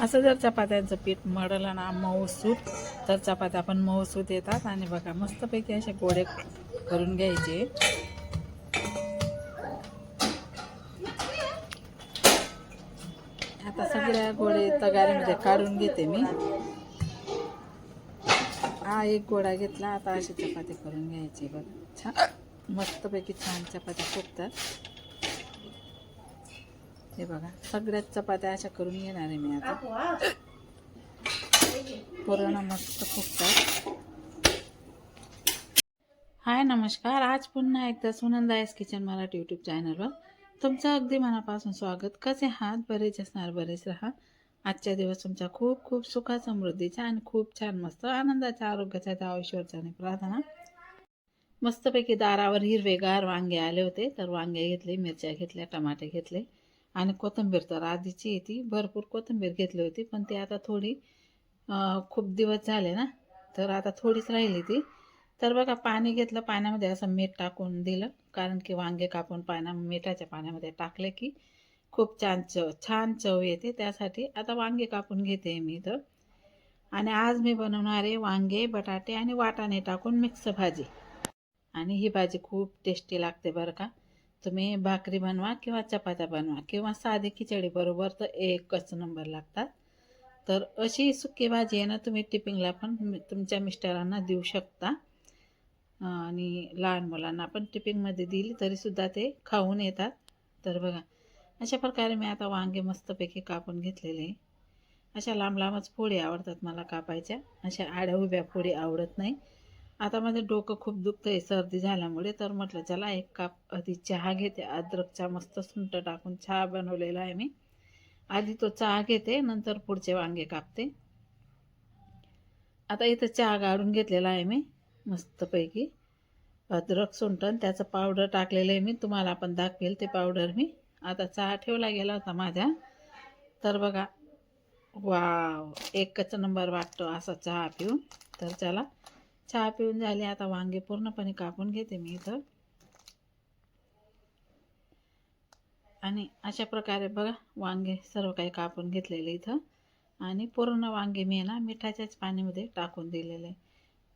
असं जर चपात्यांचं पीठ मळलं ना मऊसूत तर चपात्या पण मऊसूत येतात. आणि बघा मस्तपैकी असे गोडे करून घ्यायचे. आता सगळ्या गोडे तगाऱ्यामध्ये काढून घेते मी. हा एक गोडा घेतला. आता अशी चपाती करून घ्यायची बघा. छान मस्तपैकी छान चपात्या फुगतात. हे बघा सगळ्याच चपात्या अशा करून घेणार आहे मी आता. पूर्ण मस्त फुगतात हाय नमस्कार. आज पुन्हा एकदा Sunanda S kitchen Marathi YouTube चॅनलवर तुमचं अगदी मनापासून स्वागत. कसे आहात? बरेच असणार बरेच राहा. आजच्या दिवस तुमच्या खूप खूप सुखा समृद्धीच्या आणि खूप छान मस्त आनंदाच्या आरोग्याच्या त्या आयुष्यावरच्या आणि प्रार्थना. मस्तपैकी दारावर हिरवेगार वांगे आले होते तर वांगे घेतले मिरच्या घेतल्या टमाटे घेतले. आणि कोथिंबीर तर आधीची येते भरपूर कोथिंबीर घेतली होती पण ती आता थोडी खूप दिवस झाले ना तर आता थोडीच राहिली ती. तर बघा पाणी घेतलं पाण्यामध्ये असं मीठ टाकून दिलं कारण की वांगे कापून पाण्या मिठाच्या पाण्यामध्ये टाकले की खूप छान चव छान चव येते त्यासाठी. आता वांगे कापून घेते मी इथं. आणि आज मी बनवणार आहे वांगे बटाटे आणि वाटाणे टाकून मिक्स भाजी. आणि ही भाजी खूप टेस्टी लागते बरं का. तुम्ही भाकरी बनवा किंवा चपात्या बनवा किंवा साधी खिचडी बरोबर तर एकच नंबर लागतात. तर अशी सुकी भाजी आहे ना तुम्ही टिपिंगला पण तुमच्या मिस्टरांना देऊ शकता. आणि लहान मुलांना पण टिपिंगमध्ये दिली तरीसुद्धा ते खाऊन येतात. तर बघा अशा प्रकारे मी आता वांगे मस्तपैकी कापून घेतलेले. अशा लांब लांबच फोडी आवडतात मला कापायच्या. अशा आड्या उभ्या फोडी आवडत नाही. आता माझं डोकं खूप दुखतं आहे सर्दी झाल्यामुळे तर म्हटलं चला एक काप आधी चहा घेते. अद्रकचा मस्त सुंट टाकून चहा बनवलेला आहे मी. आधी तो चहा घेते नंतर पुढचे वांगे कापते. आता इथं चहा गाळून घेतलेला आहे मी मस्तपैकी. अद्रक सुंटण त्याचं पावडर टाकलेलं आहे मी. तुम्हाला पण दाखवेल ते पावडर मी. आता चहा ठेवला गेला होता माझ्या. तर बघा वाव एकच नंबर वाटतो असा चहा पिऊन. तर चला चहा पिऊन झाले आता वांगे पूर्णपणे कापून घेते मी इथं. आणि अशा प्रकारे बघा वांगे सर्व काही कापून घेतलेले इथं. आणि पूर्ण वांगे मी ना मिठाच्याच पाण्यामध्ये टाकून दिलेले.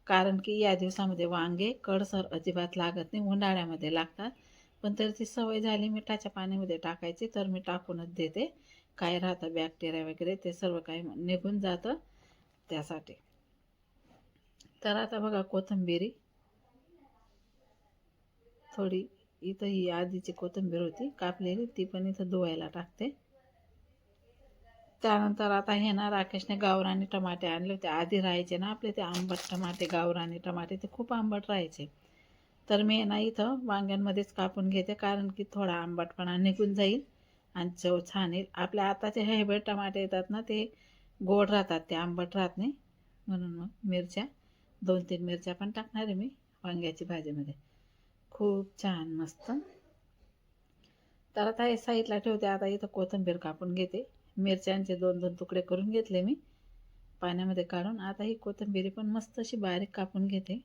कारण की या दिवसामध्ये वांगे कडसर अजिबात लागत नाही उन्हाळ्यामध्ये लागतात. पण तर ती सवय झाली मिठाच्या पाण्यामध्ये टाकायची तर मी टाकूनच देते. काय राहतं बॅक्टेरिया वगैरे ते सर्व काही निघून जातं त्यासाठी. तर आता बघा कोथिंबिरी थोडी इथं ही आधीची कोथिंबीर होती कापलेली ती पण इथं धुवायला टाकते. त्यानंतर आता हे ना राकेशने गावरानी टमाटे आणले होते. आधी राहायचे ना आपले ते आंबट टमाटे गावरानी टमाटे ते खूप आंबट राहायचे. तर मी ना इथं वांग्यांमध्येच कापून घेते कारण की थोडा आंबटपणा निघून जाईल आणि चव छान येईल. आपल्या आताचे हायब्रिड टमाटे येतात ना ते गोड राहतात ते आंबट राहत नाही. म्हणून मग मिरच्या दोन तीन मिरच्या पण टाकणार आहे मी वांग्याची भाजीमध्ये. खूप छान मस्त. तर आता हे साईडला ठेवते आता इथं कोथिंबीर कापून घेते. मिरच्यांचे दोन दोन तुकडे करून घेतले मी पाण्यामध्ये काढून. आता ही कोथिंबीरी पण मस्त अशी बारीक कापून घेते.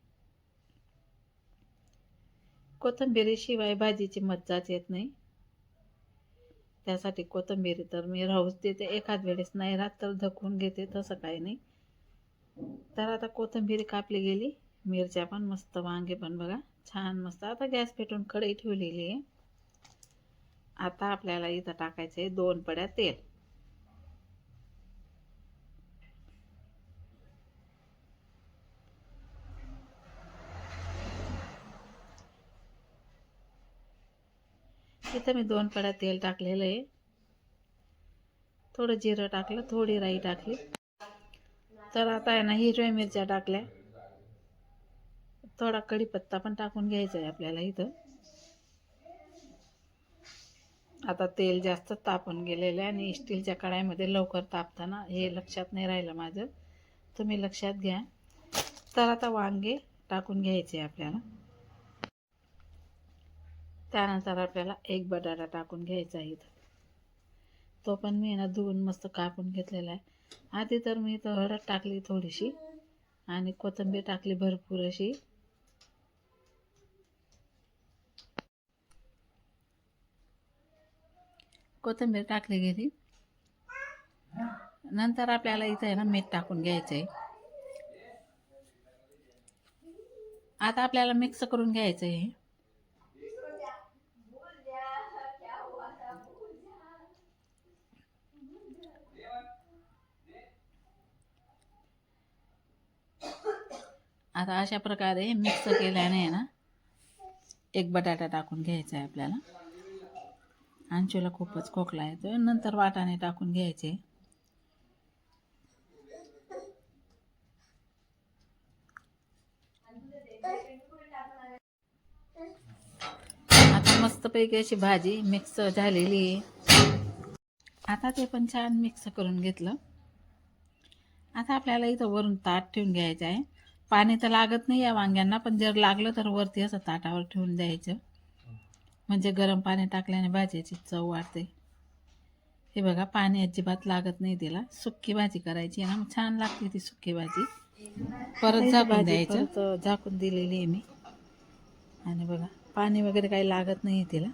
कोथिंबिरीशिवाय भाजीची मज्जाच येत नाही. त्यासाठी कोथिंबीरी तर मी राहूच देते. एखाद वेळेस नाही राहत तर धकवून घेते तसं काही नाही. तर आता कोथिंबीर कापली गेली मिरच्या पण मस्त वांगे पण बघा छान मस्त. आता गॅस पेटून कढई ठेवलेली आहे. आता आपल्याला इथं टाकायचं आहे दोन पड्या तेल. इथं मी दोन पड्या तेल टाकलेलं आहे. थोडं जिरं टाकलं थोडी राई टाकली. तर आता आहे ना हिरव्या मिरच्या टाकल्या. थोडा कढीपत्ता पण टाकून घ्यायचा आहे आपल्याला इथं. आता तेल जास्त तापून गेलेलं आहे आणि स्टीलच्या कढाईमध्ये लवकर तापताना हे लक्षात नाही राहिलं माझं. तुम्ही लक्षात घ्या. तर आता वांगे टाकून घ्यायचे आपल्याला. त्यानंतर आपल्याला एक बटाटा टाकून घ्यायचा आहे इथं. तो पण मी ना धुवून मस्त कापून घेतलेला आहे. आधी तर मी इथं हळद टाकली थोडीशी आणि कोथिंबीर टाकली भरपूर अशी. कोथिंबीर टाकली गेली. नंतर आपल्याला इथं आहे ना मीठ टाकून घ्यायचं आहे आता आपल्याला मिक्स करून घ्यायचं आहे आता अशा प्रकारे मिक्स केल्याने ना एक बटाटा टाकून घ्यायचा आहे आपल्याला. अंशूला खूपच खोकला येतो नंतर वाटाणे टाकून घ्यायचे. आता मस्तपैकी अशी भाजी मिक्स झालेली आहे. आता ते पण छान मिक्स करून घेतलं. आता आपल्याला इथं वरून ताट ठेवून घ्यायचं आहे. पाणी तर लागत नाही या वांग्यांना पण जर लागलं तर वरती असं ताटावर ठेवून द्यायचं. म्हणजे गरम पाणी टाकल्याने भाजीची चव वाढते. हे बघा पाणी अजिबात लागत नाही तिला. सुक्की भाजी करायची आहे ना मग छान लागते ती सुक्की भाजी. परत झाकून द्यायचं. तर झाकून दिलेली आहे मी. आणि बघा पाणी वगैरे काही लागत नाही तिला.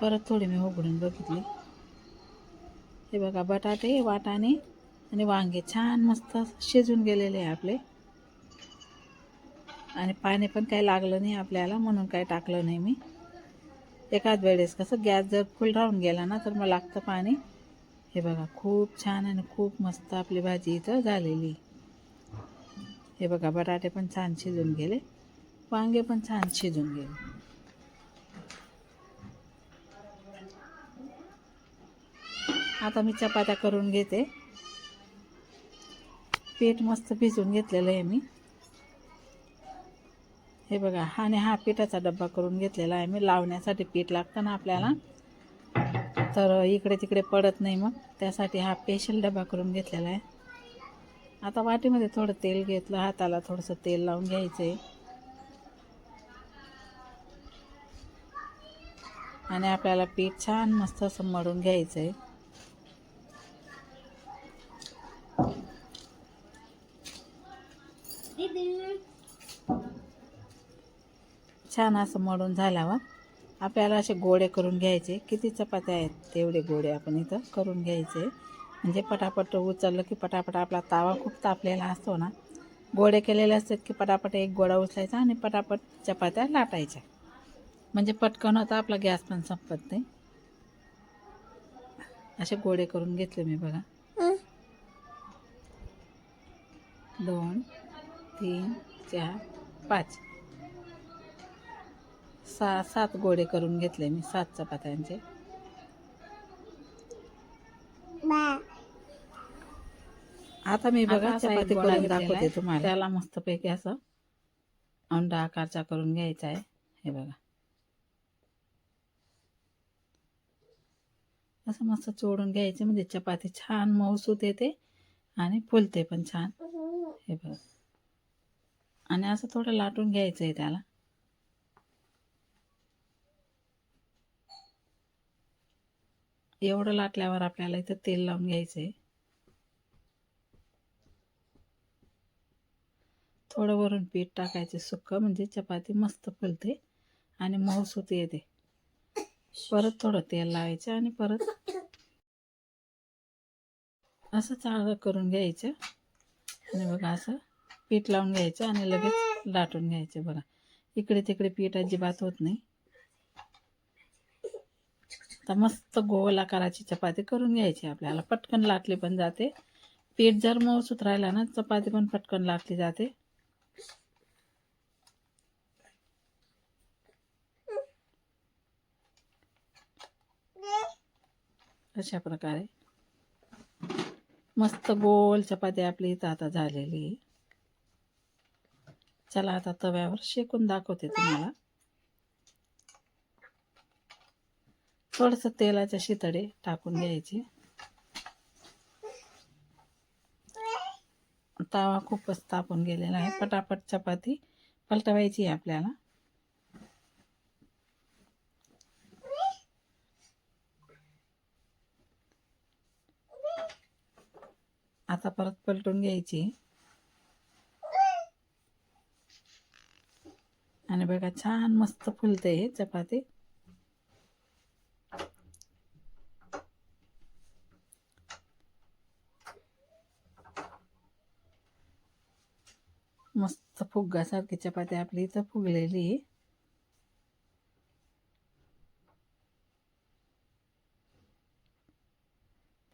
परत थोडी मी उघडून बघितली. हे बघा बटाटे वाटाणे आणि वांगे छान मस्त शिजून गेलेले आहे आपले. आणि पाणी पण काही लागलं नाही आपल्याला म्हणून काही टाकलं नाही मी. एकाच वेळेस कसं गॅस जर फुल राहून गेला ना तर मग लागतं पाणी. हे बघा खूप छान आणि खूप मस्त आपली भाजी इथं झालेली. हे बघा बटाटे पण छान शिजून गेले. वांगे पण छान शिजून गेले. आता मी चपात्या करून घेते. पीठ मस्त भिजून घेतलेलं आहे मी. हे बघा आणि हा पिठाचा डब्बा करून घेतलेला आहे. मी लावण्यासाठी पीठ लागतं ना आपल्याला. तर इकडे तिकडे पडत नाही मग. त्यासाठी हा स्पेशल डबा करून घेतलेला आहे. आता वाटीमध्ये थोडं तेल घेतलं हाताला थोडंसं तेल लावून घ्यायचं आहे आणि आपल्याला पीठ छान मस्त असं मळून घ्यायचं आहे छान असं मळून झाल्यावर आपल्याला असे गोळे करून घ्यायचे. किती चपात्या आहेत तेवढे गोळे आपण इथं करून घ्यायचे. म्हणजे पटापट उचललं की पटापट आपला तावा खूप तापलेला असतो ना. गोळे केलेले असतात की पटापट एक गोळा उचलायचा आणि पटापट चपात्या लाटायच्या. म्हणजे पटकन होता आपला गॅस पण संपत नाही. असे गोळे करून घेतले मी बघा. दोन तीन चार पाच. सहा सात गोळे करून घेतले मी सात चपात्यांचे. आता मी बघा चपाती करून दाखवते. तुम्हाला. त्याला मस्तपैकी असं अंडा आकारचा करून घ्यायचा आहे. हे बघा. असं मस्त चोडून घ्यायचं म्हणजे चपाती छान मऊसूत येते आणि फुलते पण छान. हे बघा. आणि असं थोडं लाटून घ्यायचं आहे त्याला. एवढं लाटल्यावर आपल्याला इथं तेल लावून घ्यायचं आहे थोडं वरून पीठ टाकायचं सुक्कं म्हणजे चपाती मस्त फुलते आणि मऊसूत येते. परत थोडं तेल लावायचं आणि परत असं चांगलं करून घ्यायचं. आणि बघा असं पीठ लावून घ्यायचं आणि लगेच लाटून घ्यायचं बघा. इकडे तिकडे पीठ अजिबात होत नाही. तर मस्त गोल आकाराची चपाती करून घ्यायची आपल्याला. पटकन लाटली पण जाते. पीठ जर मऊसूत राहिला ना चपाती पण पटकन लाटली जाते. अशा प्रकारे. मस्त गोल चपाती आपली इथं आता झालेली. आहे. चला आता तव्यावर शेकून दाखवते तुम्हाला. थोडंसं तेलाच्या शितडे टाकून घ्यायचे. तवा खूपच तापून गेलेला आहे. पटापट चपाती पलटवायची आहे आपल्याला. आता परत पलटून घ्यायची. आणि बघा छान मस्त फुलते हे चपाती. मस्त फुग्गासारखी चपाती आपली इथं फुगलेली. आहे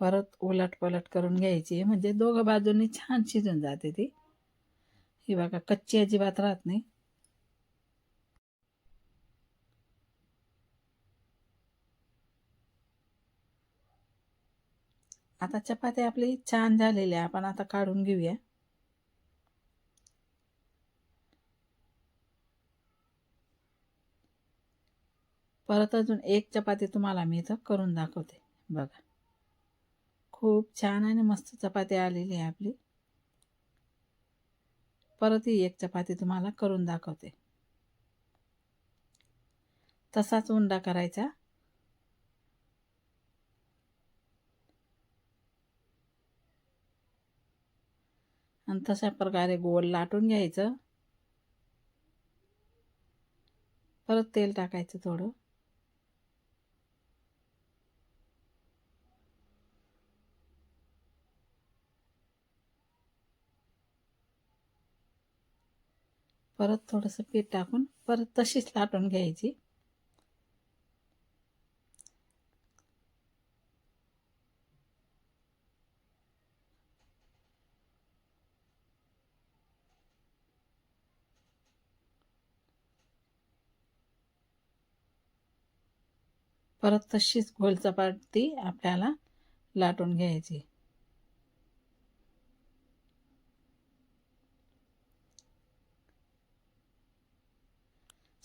परत उलट पलट करून घ्यायची. आहे म्हणजे दोघं बाजूंनी छान शिजून जाते ती. ही बघा कच्ची अजिबात राहत नाही. आता चपाती आपली छान झालेली आहे आपण आता काढून घेऊया. परत अजून एक चपाती तुम्हाला मी इथं करून दाखवते. बघा. खूप छान आणि मस्त चपाती आलेली आहे आपली. परत ही एक चपाती तुम्हाला करून दाखवते. तसाच उंडा करायचा. आणि तशा प्रकारे गोल लाटून घ्यायचं. परत तेल टाकायचं थोडं. परत थोडंसं पीठ टाकून परत तशीच लाटून घ्यायची. परत तशीच गोल चपाती आपल्याला लाटून घ्यायची.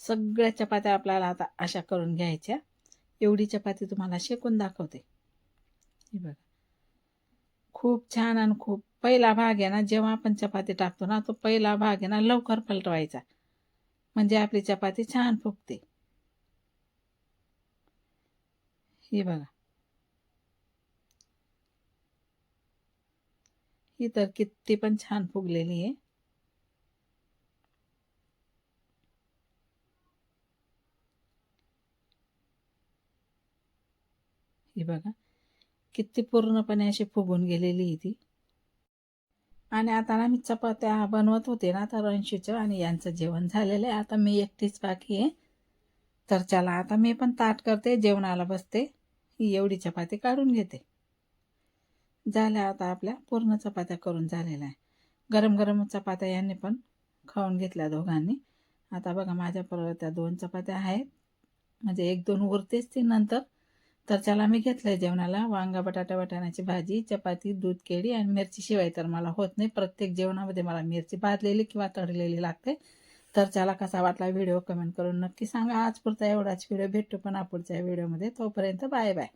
सगळ्या चपात्या आपल्याला आता अशा करून घ्यायच्या. एवढी चपाती तुम्हाला शेकून दाखवते. हे बघा. खूप छान आणि खूप पहिला भाग आहे ना जेव्हा आपण चपाती टाकतो ना तो पहिला भाग आहे ना लवकर पलटवायचा. म्हणजे आपली चपाती छान फुगते. ही बघा. ही तर किती पण छान फुगलेली आहे. ही बघा. किती पूर्णपणे अशी फुगून गेलेली आहे ती. आणि आता ना मी चपात्या बनवत होते ना तर रंशीचं आणि यांचं जेवण झालेलं आहे. आता मी एकटीच बाकी आहे. तर चला आता मी पण ताट करते जेवणाला बसते. ही एवढी चपाती काढून घेते. झाल्या आता आपल्या पूर्ण चपात्या करून झालेल्या आहे. गरम गरम चपात्या यांनी पण खाऊन घेतल्या दोघांनी. आता बघा माझ्या परत त्या दोन चपात्या आहेत. म्हणजे एक दोन उरतेच ती नंतर. तर चला मी घेतलं आहे जेवणाला. वांगा बटाटा वाटाण्याची भाजी चपाती दूध केळी आणि मिरची शिवाय तर मला होत नाही. प्रत्येक जेवणामध्ये मला मिरची भाजलेली किंवा तळलेली लागते. तर चला कसा वाटला व्हिडिओ कमेंट करून नक्की सांगा. आज पुढचा एवढाच. व्हिडिओ भेटतो पण पुढच्या व्हिडिओमध्ये. तोपर्यंत बाय बाय.